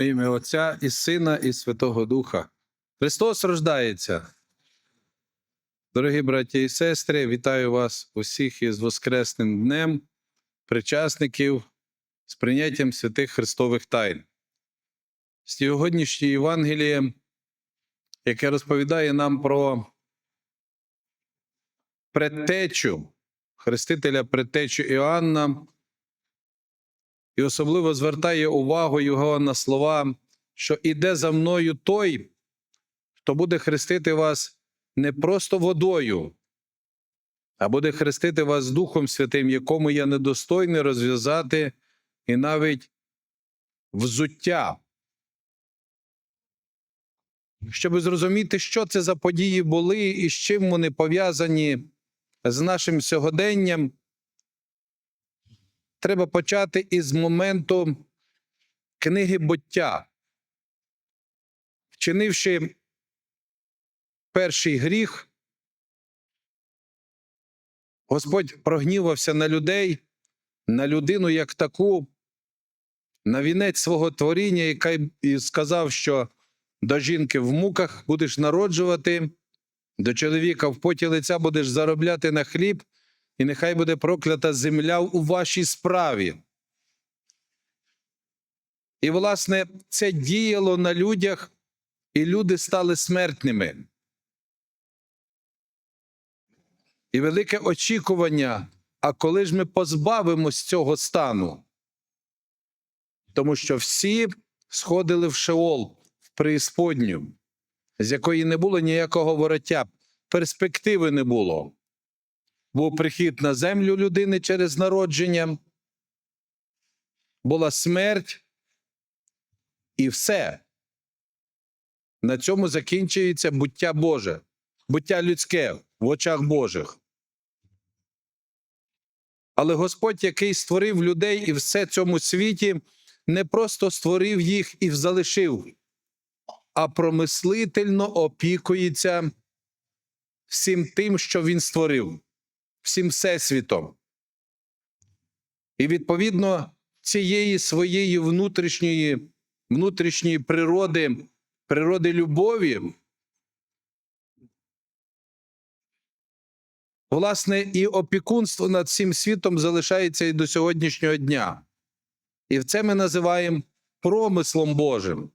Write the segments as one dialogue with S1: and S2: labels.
S1: В ім'я Отця і Сина, і Святого Духа. Христос рождається. Дорогі браті і сестри, вітаю вас усіх із Воскресним днем, причасників з прийняттям святих Христових тайн. Сьогоднішнє Євангеліє, яке розповідає нам про предтечу, хрестителя предтечу Іоанна, і особливо звертає увагу його на слова, що іде за мною той, хто буде хрестити вас не просто водою, а буде хрестити вас Духом Святим, якому я недостойний розв'язати і навіть взуття. Щоб зрозуміти, що це за події були і з чим вони пов'язані з нашим сьогоденням, треба почати із моменту книги буття. Вчинивши перший гріх, Господь прогнівався на людей, на людину як таку, на вінець свого творіння, яка і сказав, що до жінки в муках будеш народжувати, до чоловіка в поті лиця будеш заробляти на хліб, і нехай буде проклята земля у вашій справі. І, власне, це діяло на людях, і люди стали смертними. І велике очікування, а коли ж ми позбавимось цього стану? Тому що всі сходили в Шеол, в преісподню, з якої не було ніякого вороття, перспективи не було. Був прихід на землю людини через народження, була смерть, і все. На цьому закінчується буття Боже, буття людське в очах Божих. Але Господь, який створив людей і все цьому світі, не просто створив їх і залишив, а промислительно опікується всім тим, що він створив, всім всесвітом. І відповідно цієї своєї внутрішньої, внутрішньої природи, природи любові, власне, і опікунство над всім світом залишається і до сьогоднішнього дня. І це ми називаємо промислом Божим.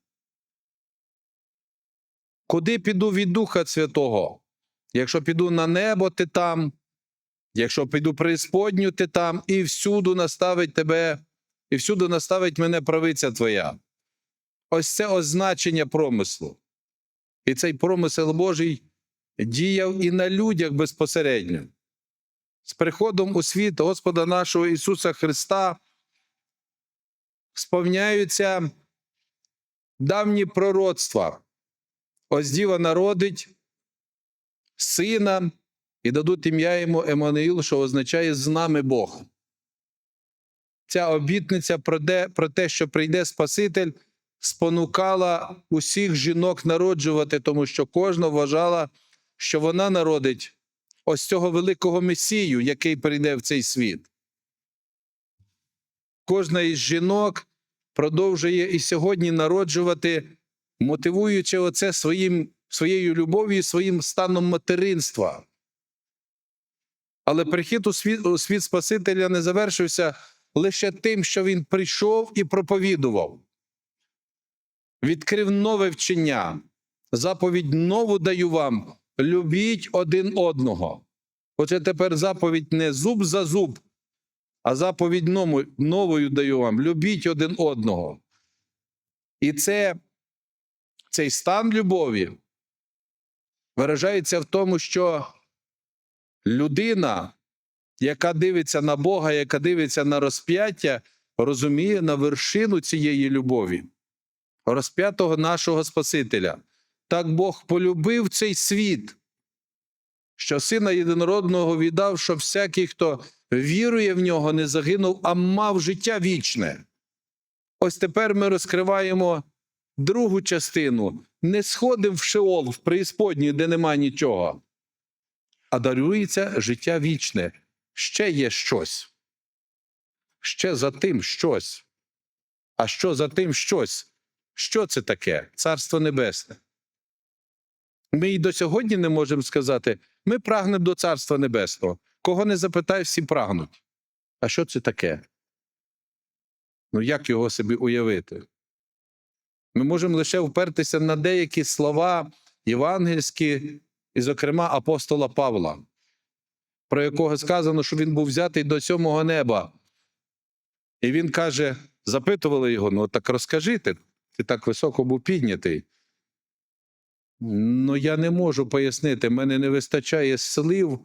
S1: Куди піду від Духа Святого? Якщо піду на небо, ти там, якщо піду преісподню, ти там, і всюди наставить тебе, і всюди наставить мене правиця твоя. Ось це означення промислу. І цей промисел Божий діяв і на людях безпосередньо. З приходом у світ Господа нашого Ісуса Христа сповняються давні пророцтва. Ось діва народить сина і дадуть ім'я йому Еммануїл, що означає з нами Бог. Ця обітниця про те, що прийде Спаситель, спонукала усіх жінок народжувати, тому що кожна вважала, що вона народить ось цього великого Месію, який прийде в цей світ. Кожна із жінок продовжує і сьогодні народжувати, мотивуючи оце своїм, своєю любов'ю, своїм станом материнства. Але прихід у світ, у світ Спасителя не завершився лише тим, що він прийшов і проповідував. Відкрив нове вчення, заповідь нову даю вам любіть один одного. Оце тепер заповідь не зуб за зуб, а заповідь новою даю вам любіть один одного. І це, цей стан любові виражається в тому, що людина, яка дивиться на Бога, яка дивиться на розп'яття, розуміє на вершину цієї любові, розп'ятого нашого Спасителя. Так Бог полюбив цей світ, що сина єдинородного віддав, щоб всякий, хто вірує в нього, не загинув, а мав життя вічне. Ось тепер ми розкриваємо другу частину. Не сходимо в Шеол, в преісподній, де нема нічого, а дарується життя вічне. Ще є щось. Ще за тим щось. А що за тим щось? Що це таке? Царство Небесне. Ми і до сьогодні не можемо сказати, ми прагнемо до Царства Небесного. Кого не запитай, всі прагнуть. А що це таке? Ну як його собі уявити? Ми можемо лише впертися на деякі слова євангельські, і, зокрема, апостола Павла, про якого сказано, що він був взятий до сьомого неба. І він каже: запитували його: ну так розкажи ти, ти так високо був піднятий. Ну, я не можу пояснити, мене не вистачає слів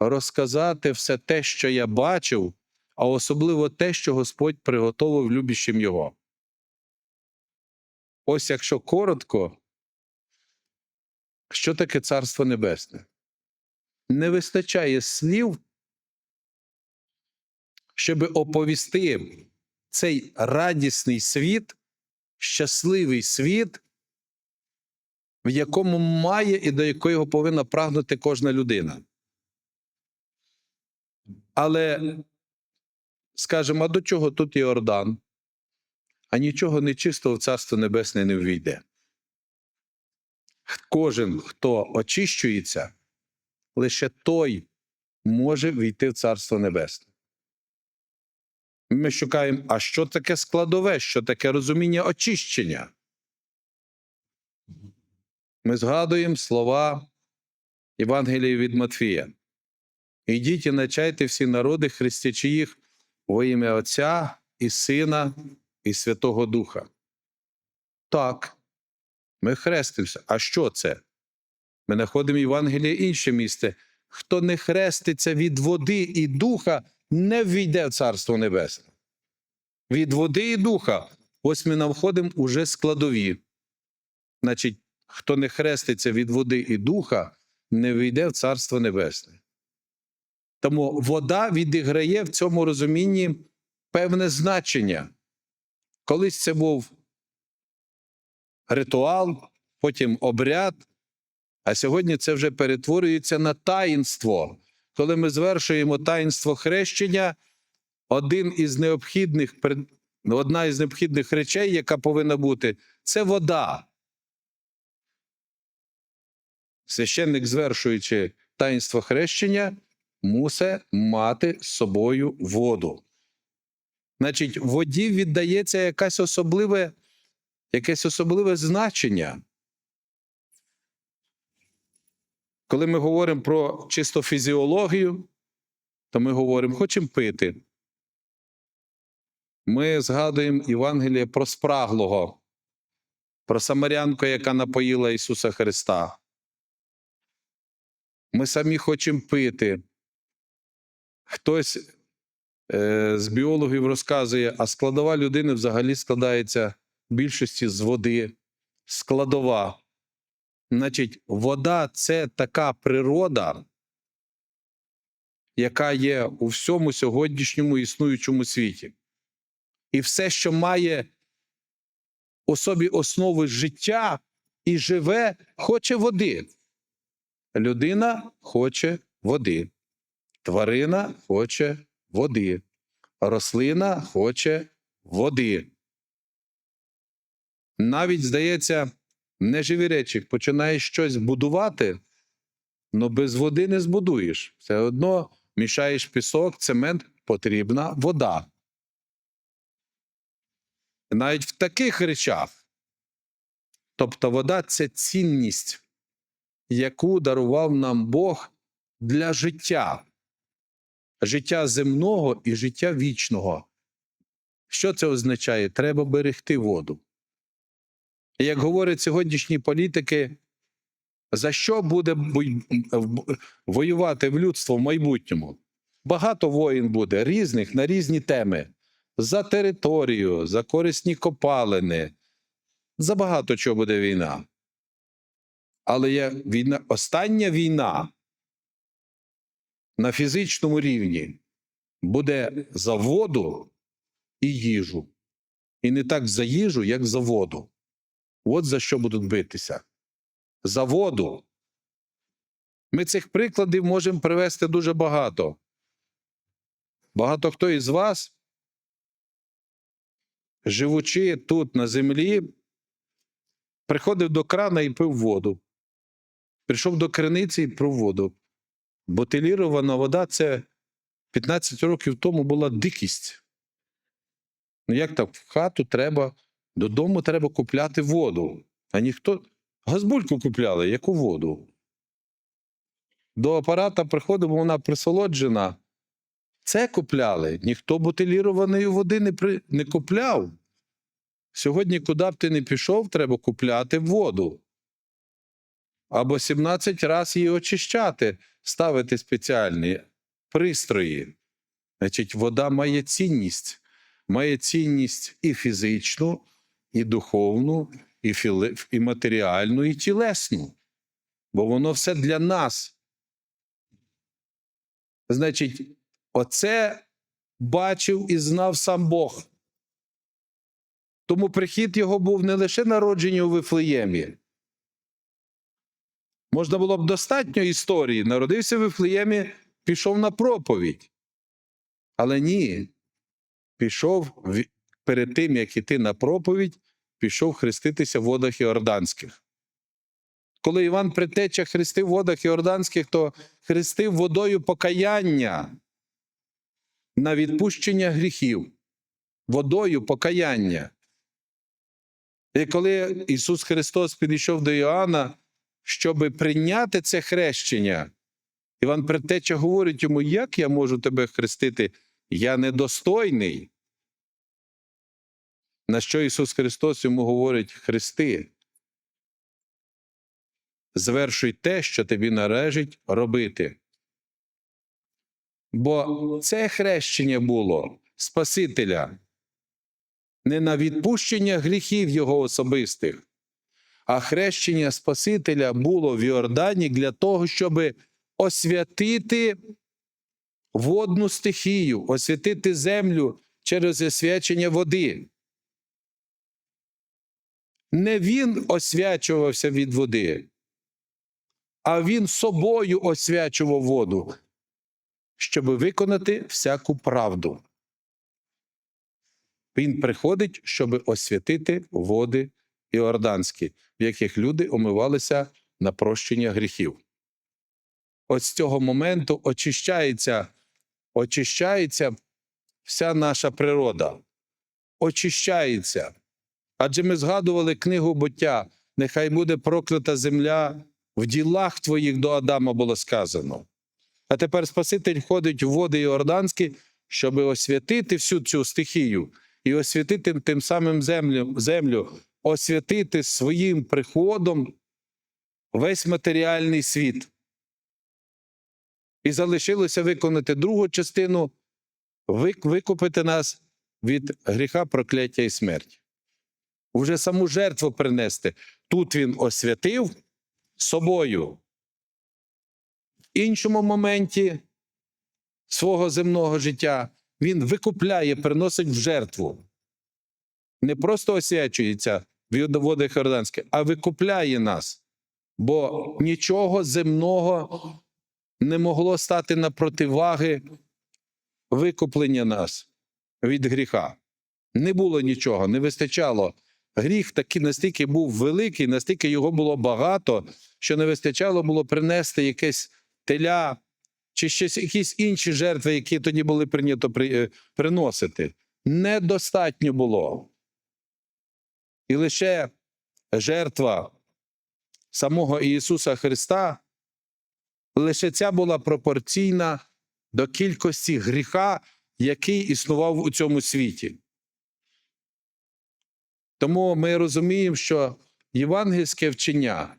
S1: розказати все те, що я бачив, а особливо те, що Господь приготовив любящим його. Ось якщо коротко, що таке Царство Небесне? Не вистачає слів, щоб оповісти цей радісний світ, щасливий світ, в якому має і до якого повинна прагнути кожна людина. Але, скажемо, а до чого тут Іордан? А нічого нечистого в Царство Небесне не ввійде. Кожен, хто очищується, лише той може війти в Царство Небесне. Ми шукаємо, а що таке складове, що таке розуміння очищення? Ми згадуємо слова Євангелії від Матфія. Ідіть і навчайте всі народи, хрестячи во ім'я Отця і Сина і Святого Духа. Так, ми хрестимося. А що це? Ми знаходимо в Євангелії інше місце. Хто не хреститься від води і духа, не ввійде в Царство Небесне. Від води і духа. Ось ми навходимо уже складові. Значить, хто не хреститься від води і духа, не війде в Царство Небесне. Тому вода відіграє в цьому розумінні певне значення. Колись це був ритуал, потім обряд, а сьогодні це вже перетворюється на таїнство. Коли ми звершуємо таїнство хрещення, один із необхідних, одна із необхідних речей, яка повинна бути, це вода. Священник, звершуючи таїнство хрещення, мусить мати з собою воду. Значить, воді віддається якесь особливе, якесь особливе значення. Коли ми говоримо про чисто фізіологію, то ми говоримо, хочемо пити. Ми згадуємо Євангеліє про спраглого, про самарянку, яка напоїла Ісуса Христа. Ми самі хочемо пити. Хтось е, з біологів розказує, а складова людини взагалі складається більшості з води. Складова. Значить, вода це така природа, яка є у всьому сьогоднішньому існуючому світі. І все, що має у собі основи життя і живе, хоче води. Людина хоче води, тварина хоче води, рослина хоче води. Навіть, здається, неживі речі, починаєш щось будувати, але без води не збудуєш. Все одно мішаєш пісок, цемент, потрібна вода. Навіть в таких речах. Тобто вода це цінність, яку дарував нам Бог для життя, життя земного і життя вічного. Що це означає? Треба берегти воду. Як говорять сьогоднішні політики, за що буде воювати в людство в майбутньому? Багато воїн буде різних на різні теми: за територію, за корисні копалини, за багато чого буде війна. Але є війна, остання війна на фізичному рівні буде за воду і їжу. І не так за їжу, як за воду. От за що будуть битися. За воду. Ми цих прикладів можемо привести дуже багато. Багато хто із вас, живучи тут на землі, приходив до крана і пив воду. Прийшов до криниці і пив воду. Бутилірована вода це 15 років тому була дикість. Ну як так? В хату треба, додому треба купляти воду. А ніхто. Газбульку купляли, яку воду? До апарата приходимо, вона присолоджена. Це купляли. Ніхто бутилірованої води не, при... не купляв. Сьогодні, куди б ти не пішов, треба купляти воду. Або 17 разів її очищати, ставити спеціальні пристрої. Значить, вода має цінність. Має цінність і фізичну, і духовну, і, філе... і матеріальну, і тілесну. Бо воно все для нас. Значить, оце бачив і знав сам Бог. Тому прихід його був не лише народження у Вифлеємі. Можна було б достатньо історії. Народився в Вифлеємі, пішов на проповідь. Але ні. Пішов перед тим, як іти на проповідь, пішов хреститися в водах Іорданських. Коли Іван Предтеча хрестив в водах Іорданських, то хрестив водою покаяння на відпущення гріхів, водою покаяння. І коли Ісус Христос підійшов до Іоанна, щоб прийняти це хрещення, Іван Предтеча говорить йому, як я можу тебе хрестити? Я недостойний. На що Ісус Христос йому говорить: Христи, звершуй те, що тобі належить робити. Бо це хрещення було Спасителя не на відпущення гріхів Його особистих, а хрещення Спасителя було в Йордані для того, щоб освятити водну стихію, освятити землю через освячення води. Не він освячувався від води, а він собою освячував воду, щоб виконати всяку правду. Він приходить, щоб освятити води іорданські, в яких люди омивалися на прощення гріхів. От з цього моменту очищається, очищається вся наша природа. Очищається. Адже ми згадували книгу буття, нехай буде проклята земля, в ділах твоїх до Адама було сказано. А тепер Спаситель ходить в води Іорданські, щоб освятити всю цю стихію і освятити тим самим землю, землю, освятити своїм приходом весь матеріальний світ. І залишилося виконати другу частину вик- викупити нас від гріха, прокляття і смерті. Уже саму жертву принести. Тут він освятив собою. В іншому моменті свого земного життя він викупляє, приносить в жертву. Не просто освячується в водах Йорданських, а викупляє нас. Бо нічого земного не могло стати на противаги викуплення нас від гріха. Не було нічого, не вистачало. Гріх таки настільки був великий, настільки його було багато, що не вистачало було принести якесь теля чи щось, якісь інші жертви, які тоді були прийнято при, е, приносити. Недостатньо було. І лише жертва самого Ісуса Христа, лише ця була пропорційна до кількості гріха, який існував у цьому світі. Тому ми розуміємо, що євангельське вчення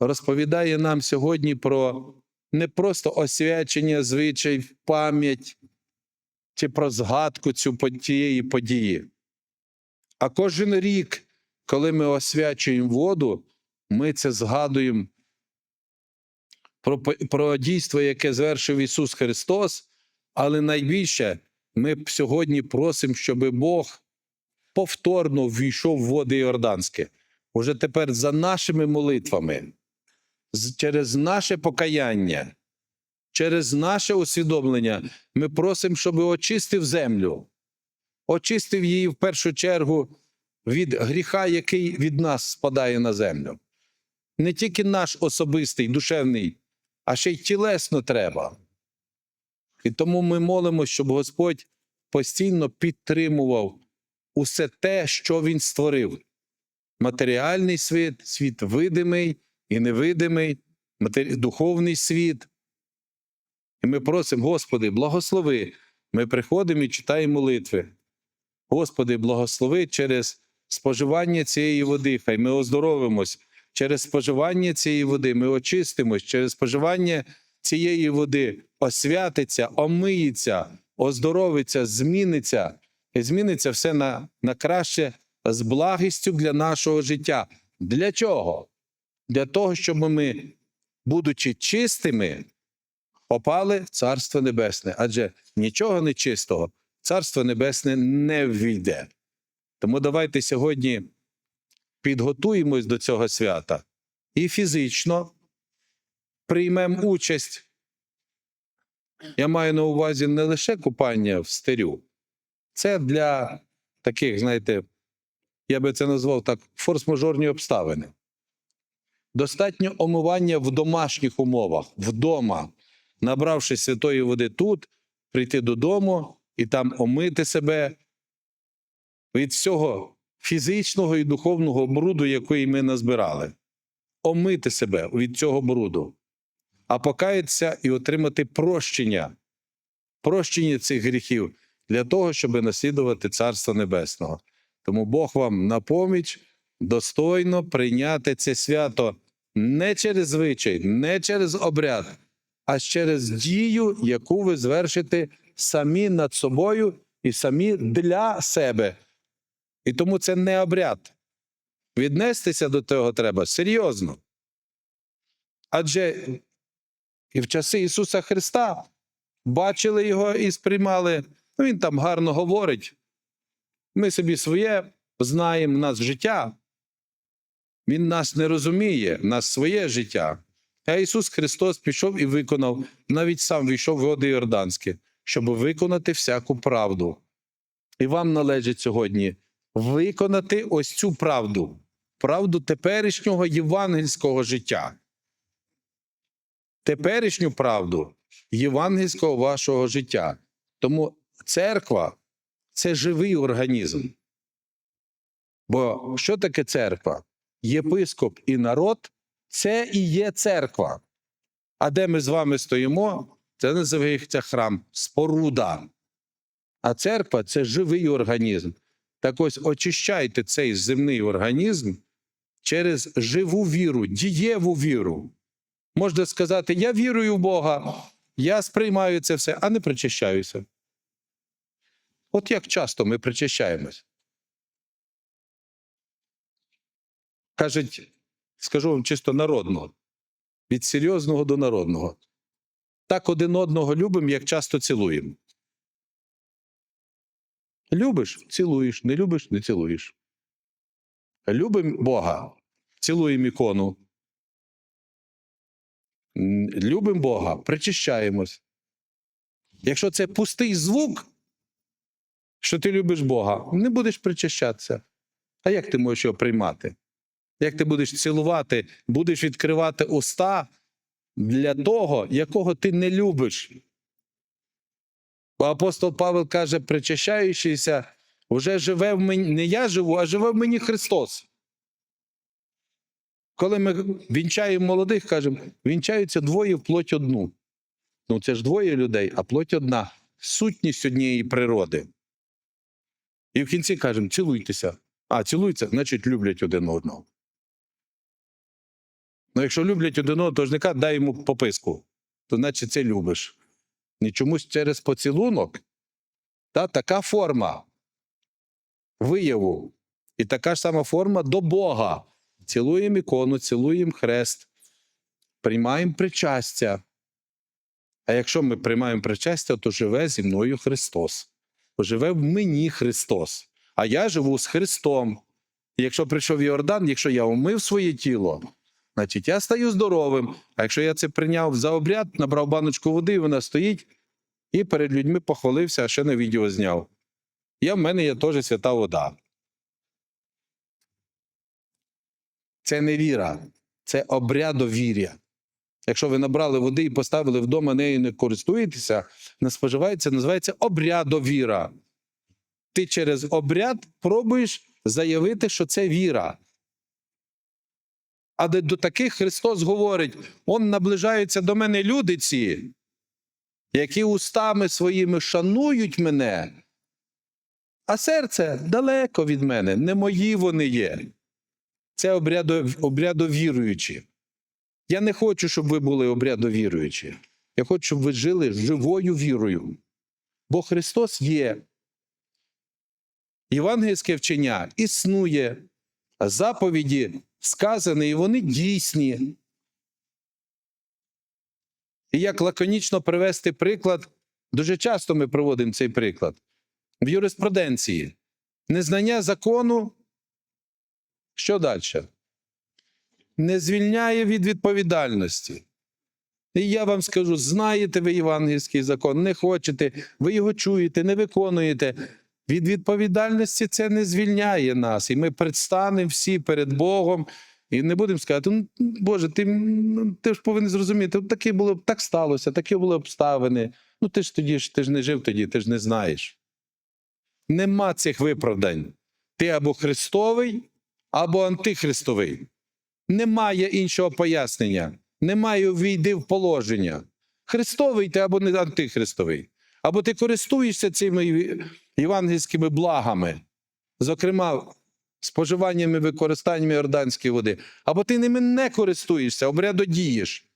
S1: розповідає нам сьогодні про не просто освячення звичай, пам'ять чи про згадку цю тієї події. А кожен рік, коли ми освячуємо воду, ми це згадуємо про, про дійство, яке звершив Ісус Христос, але найбільше ми сьогодні просимо, щоб Бог повторно ввійшов в води Йорданське. Уже тепер за нашими молитвами, через наше покаяння, через наше усвідомлення, ми просимо, щоб очистив землю, очистив її в першу чергу від гріха, який від нас спадає на землю. Не тільки наш особистий, душевний, а ще й тілесно треба. І тому ми молимо, щоб Господь постійно підтримував усе те, що Він створив. Матеріальний світ, світ видимий і невидимий, духовний світ. І ми просимо, Господи, благослови. Ми приходимо і читаємо молитви. Господи, благослови через споживання цієї води, хай ми оздоровимось. Через споживання цієї води ми очистимось, через споживання цієї води освятиться, омиється, оздоровиться, зміниться, зміниться все на, на краще з благістю для нашого життя. Для чого? Для того, щоб ми, будучи чистими, попали в Царство Небесне. Адже нічого нечистого Царство Небесне не ввійде. Тому давайте сьогодні підготуємось до цього свята і фізично приймемо участь. Я маю на увазі не лише купання в стирю, це для таких, знаєте, я би це назвав так, форс-мажорні обставини. Достатньо омивання в домашніх умовах, вдома, набравши святої води тут, прийти додому і там омити себе від всього фізичного і духовного бруду, який ми назбирали. Омити себе від цього бруду, а покаятися і отримати прощення, прощення цих гріхів для того, щоб наслідувати Царство Небесного. Тому Бог вам на поміч достойно прийняти це свято не через звичай, не через обряд, а через дію, яку ви звершите самі над собою і самі для себе. І тому це не обряд. Віднестися до цього треба серйозно. Адже і в часи Ісуса Христа бачили його і сприймали. Ну, Він там гарно говорить. Ми собі своє знаємо, в нас життя. Він нас не розуміє, в нас своє життя. А Ісус Христос пішов і виконав, навіть сам війшов в води Йорданське, щоб виконати всяку правду. І вам належить сьогодні виконати ось цю правду, правду теперішнього євангельського життя. Теперішню правду євангельського вашого життя. Тому церква це живий організм. Бо що таке церква? Єпископ і народ це і є церква. А де ми з вами стоїмо, це називається храм, споруда. А церква це живий організм. Так ось очищайте цей земний організм через живу віру, дієву віру. Можна сказати, я вірую в Бога, я сприймаю це все, а не причащаюся. От як часто ми причащаємось? Кажуть, скажу вам чисто народного, від серйозного до народного. Так один одного любимо, як часто цілуємо. Любиш цілуєш, не любиш не цілуєш. Любимо Бога, цілуємо ікону. М, Любимо Бога, причащаємось. Якщо це пустий звук, що ти любиш Бога, не будеш причащатися. А як ти можеш його приймати? Як ти будеш цілувати, будеш відкривати уста для того, якого ти не любиш? Бо апостол Павел каже, причащаючийся, вже живе в мені, не я живу, а живе в мені Христос. Коли ми вінчаємо молодих, кажемо, вінчаються двоє в плоть одну. Ну, це ж двоє людей, а плоть одна сутність однієї природи. І в кінці кажемо, цілуйтеся. А, цілуються, значить, люблять один одного. Ну, якщо люблять один одного, не дай йому пописку, то значить це любиш. І чомусь через поцілунок та, така форма вияву. І така ж сама форма до Бога. Цілуємо ікону, цілуємо хрест, приймаємо причастя. А якщо ми приймаємо причастя, то живе зі мною Христос. Живе в мені Христос. А я живу з Христом. Якщо прийшов Йордан, якщо я умив своє тіло, значить я стаю здоровим. А якщо я це прийняв за обряд, набрав баночку води, і вона стоїть, і перед людьми похвалився, а ще на відео зняв. Я в мене є теж свята вода. це не віра, це обрядовір'я. Якщо ви набрали води і поставили вдома, нею не користуєтеся, не споживається, називається обрядовіра. Ти через обряд пробуєш заявити, що це віра. Але до таких Христос говорить: он наближаються до мене люди ці, які устами своїми шанують мене, а серце далеко від мене, не мої вони є. Це обрядо, обрядовіруючі. Я не хочу, щоб ви були обрядовіруючі. Я хочу, щоб ви жили живою вірою. Бо Христос є. Євангельське вчення існує, заповіді сказані, і вони дійсні. І як лаконічно привести приклад, дуже часто ми проводимо цей приклад в юриспруденції. Незнання закону. Що далі? Не звільняє від відповідальності. І я вам скажу: знаєте ви євангельський закон, не хочете, ви його чуєте, не виконуєте. Від відповідальності це не звільняє нас. І ми предстанемо всі перед Богом і не будемо сказати: ну, Боже, ти, ти ж повинен зрозуміти, таке було так сталося, такі були обставини. Ну ти ж тоді ж ти ж не жив тоді, ти ж не знаєш. Нема цих виправдань. Ти або Христовий, або антихристовий. Немає іншого пояснення. Немає війди в положення. Христовий ти або не антихристовий. Або ти користуєшся цими євангельськими благами, зокрема, споживанням і використанням орданської води, або ти ними не користуєшся, обрядодієш.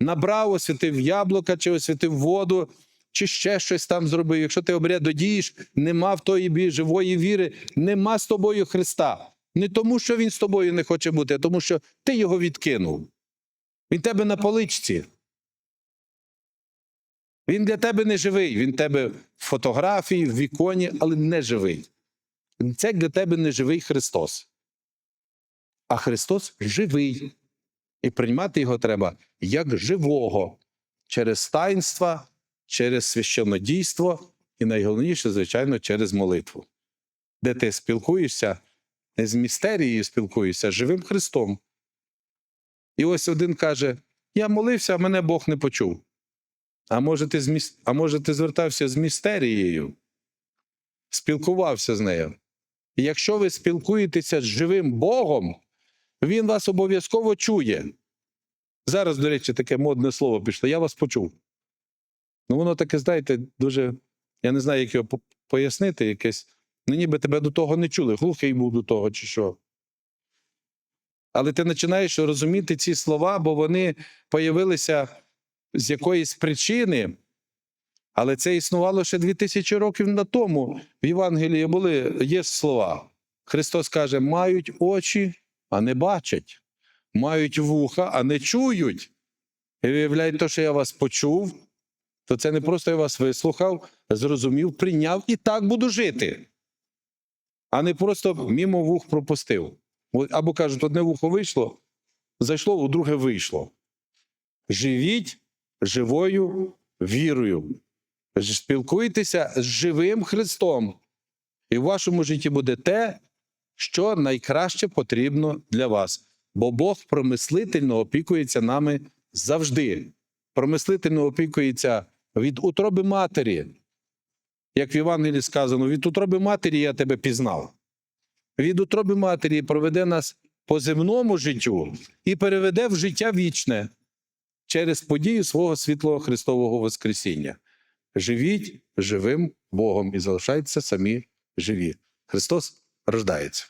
S1: Набрав, освятив яблука, чи освятив воду, чи ще щось там зробив. Якщо ти обрядодієш, нема в тої живої віри, нема з тобою Христа. Не тому, що Він з тобою не хоче бути, а тому, що ти його відкинув. Він тебе на поличці. Він для тебе не живий. Він тебе в фотографії, в віконі, але не живий. Це для тебе не живий Христос. А Христос живий. І приймати його треба як живого через таїнства, через священнодійство і найголовніше, звичайно, через молитву, де ти спілкуєшся з містерією спілкуєшся, а з живим Христом. І ось один каже: Я молився, а мене Бог не почув. А може, ти з міс... а може, ти звертався з містерією, спілкувався з нею. І якщо ви спілкуєтеся з живим Богом, Він вас обов'язково чує. Зараз, до речі, таке модне слово пішло. Я вас почув. Ну, воно таке, знаєте, дуже. Я не знаю, як його пояснити, якесь. Ну, ніби тебе до того не чули, глухий був до того, чи що. Але ти починаєш розуміти ці слова, бо вони появилися з якоїсь причини, але це існувало ще 2000 років на тому. В Євангелії були є слова. Христос каже: мають очі, а не бачать, мають вуха, а не чують. І виявляєте, то, що я вас почув, то це не просто я вас вислухав, зрозумів, прийняв і так буду жити. А не просто мімо вух пропустив. Або кажуть, одне вухо вийшло, зайшло, у друге вийшло. Живіть живою вірою. Спілкуйтеся з живим Христом. І в вашому житті буде те, що найкраще потрібно для вас. Бо Бог промислительно опікується нами завжди. Промислительно опікується від утроби матері. Як в Євангелії сказано, від утроби матері я тебе пізнав. Від утроби матері проведе нас по земному життю і переведе в життя вічне через подію свого світлого Христового Воскресіння. Живіть живим Богом і залишайтеся самі живі. Христос рождається.